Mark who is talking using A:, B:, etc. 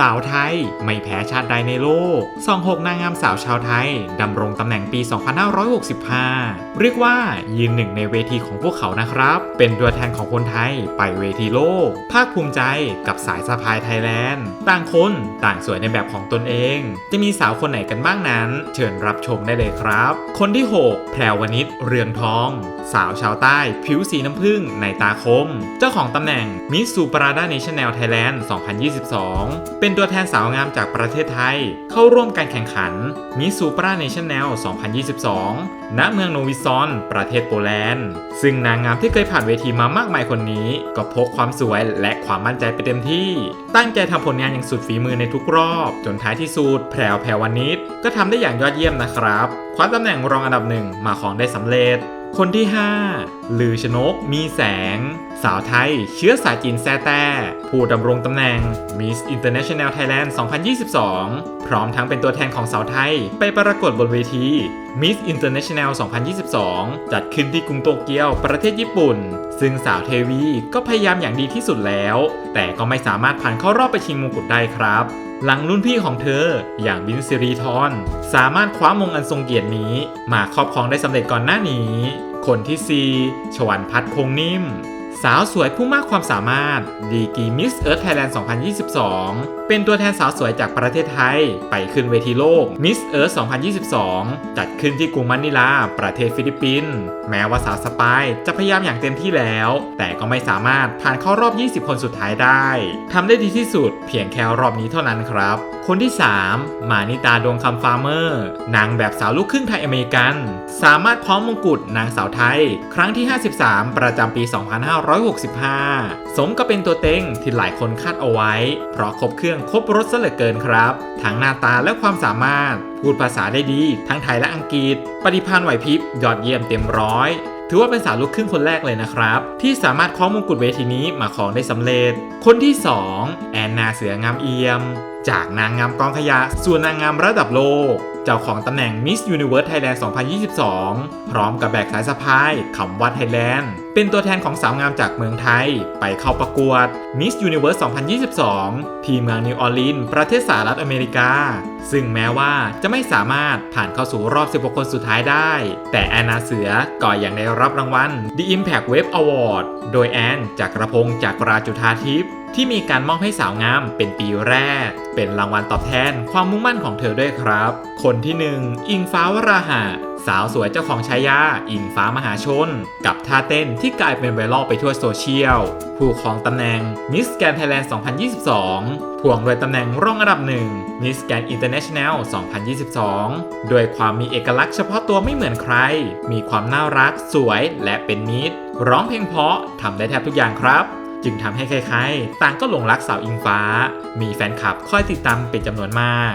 A: สาวไทย ไม่แพ้ชาติใดในโลกสองหกนางงามสาวชาวไทย ดำรงตำแหน่งปี 2565 เรียกว่ายืนหนึ่งในเวทีของพวกเขานะครับ เป็นตัวแทนของคนไทยไปเวทีโลก ภาคภูมิใจกับสายสะพายไทยแลนด์ ต่างคนต่างสวยในแบบของตนเอง จะมีสาวคนไหนกันบ้างนั้น เชิญรับชมได้เลยครับ คนที่ 6 แพรวนิชเรืองทอง สาวชาวใต้ ผิวสีน้ำผึ้งในตาคม เจ้าของตำแหน่งมิสซูปราดาเนชั่นแนลไทยแลนด์ 2022 เป็น็นตัวแทนสาวงามจากประเทศไทย เข้าร่วมการแข่งขันมิสซูปราเนชั่นแนล 2022 ณ เมืองโนวิซอน ประเทศโปแลนด์ ซึ่งนางงามที่เคยผ่านเวทีมามากมายคนนี้ ก็พกความสวยและความมั่นใจไปเต็มที่ ตั้งใจทำผลงานอย่างสุดฝีมือในทุกรอบ จนท้ายที่สุดแพรวแพรวนิชก็ทำได้อย่างยอดเยี่ยมนะครับ คว้าตำแหน่งรองอันดับหนึ่งมาของได้สำเร็จ คนที่ 5 ลือชนก มีแสง สาวไทย เชื้อสายจีนแซ่แต้ ผู้ดำรงตำแหน่ง Miss International Thailand 2022 พร้อมทั้งเป็นตัวแทนของสาวไทย ไปปรากฏบนเวที Miss International 2022 จัดขึ้นที่กรุงโตเกียว ประเทศญี่ปุ่น ซึ่งสาวเทวีก็พยายามอย่างดีที่สุดแล้ว แต่ก็ไม่สามารถผ่านเข้ารอบไปชิงมงกุฎได้ครับ หลังรุ่นพี่ของเธอ อย่างบินซิรีทอน สามารถคว้ามงอันทรงเกียรตินี้ มาครอบครองได้สำเร็จก่อนหน้านี้ คนที่ 4 ชวันพัฒน์คงนิ่ม สาวสวยผู้มากความสามารถดีกีมิสเอิร์ธไทยแลนด์ 2022 เป็นตัวแทนสาวสวยจากประเทศไทย ไปขึ้นเวทีโลกมิสเอิร์ธ2022 จัดขึ้นที่กรุงมะนิลา ประเทศฟิลิปปินส์แม้ว่าสาวสปายจะพยายามอย่างเต็มที่แล้ว แต่ก็ไม่สามารถผ่านเข้ารอบ 20 คนสุดท้ายได้ทำได้ดีที่สุดเพียงแค่รอบนี้เท่านั้นครับคนที่3มานิตาดวงคำฟาร์เมอร์ นางแบบสาวลูกครึ่งไทยอเมริกัน สามารถคล้องมงกุฎนางสาวไทย ครั้งที่ 53 ประจำปี 2565 สมก็เป็นตัวเต็งที่หลายคนคาดเอาไว้ เพราะครบเครื่องครบรถซะเหลือเกินครับ ทั้งหน้าตาและความสามารถ พูดภาษาได้ดี ทั้งไทยและอังกฤษ ปฏิภาณไหวพริบยอดเยี่ยมเต็มร้อย ถือว่าเป็นสาวลูกครึ่งคนแรกเลยนะครับ ที่สามารถคล้องมงกุฎเวทีนี้มาครองได้สำเร็จ คนที่ 2 แอนนาเสืองามเอี่ยม จากนางงามกองขยะสู่นางงามระดับโลกเจ้าของตำแหน่ง Miss Universe Thailand 2022 พร้อมกับแบกสายสะพายคำว่าไทยแลนด์เป็นตัวแทนของสาวงามจากเมืองไทย ไปเข้าประกวด Miss Universe 2022 ที่เมืองนิวออร์ลีนส์ประเทศสหรัฐอเมริกา ซึ่งแม้ว่าจะไม่สามารถผ่านเข้าสู่รอบ 16 คนสุดท้ายได้ แต่แอนนาเสือก็ยังได้รับรางวัล The Impact Wave Award โดยแอนจากกระพงจากราจุธาทิพย์ ที่มีการมอบให้สาวงามเป็นปีแรก เป็นรางวัลตอบแทนความมุ่งมั่นของเธอด้วยครับ คนที่หนึ่งอิงฟ้าวราหะ สาวสวยเจ้าของฉายา อิงฟ้ามหาชน กับท่าเต้นที่กลายเป็นไวรัลไปทั่วโซเชียล ผู้ครองตำแหน่ง Miss Grand Thailand 2022 พ่วงโดยตำแหน่งรองอันดับหนึ่ง Miss Grand International 2022 ด้วยความมีเอกลักษณ์เฉพาะตัวไม่เหมือนใคร มีความน่ารัก สวยและเป็นมิตร ร้องเพลงเพราะทำได้แทบทุกอย่างครับ จึงทำให้ใครๆต่างก็หลงรักสาวอิงฟ้า มีแฟนคลับคอยติดตามเป็นจำนวนมาก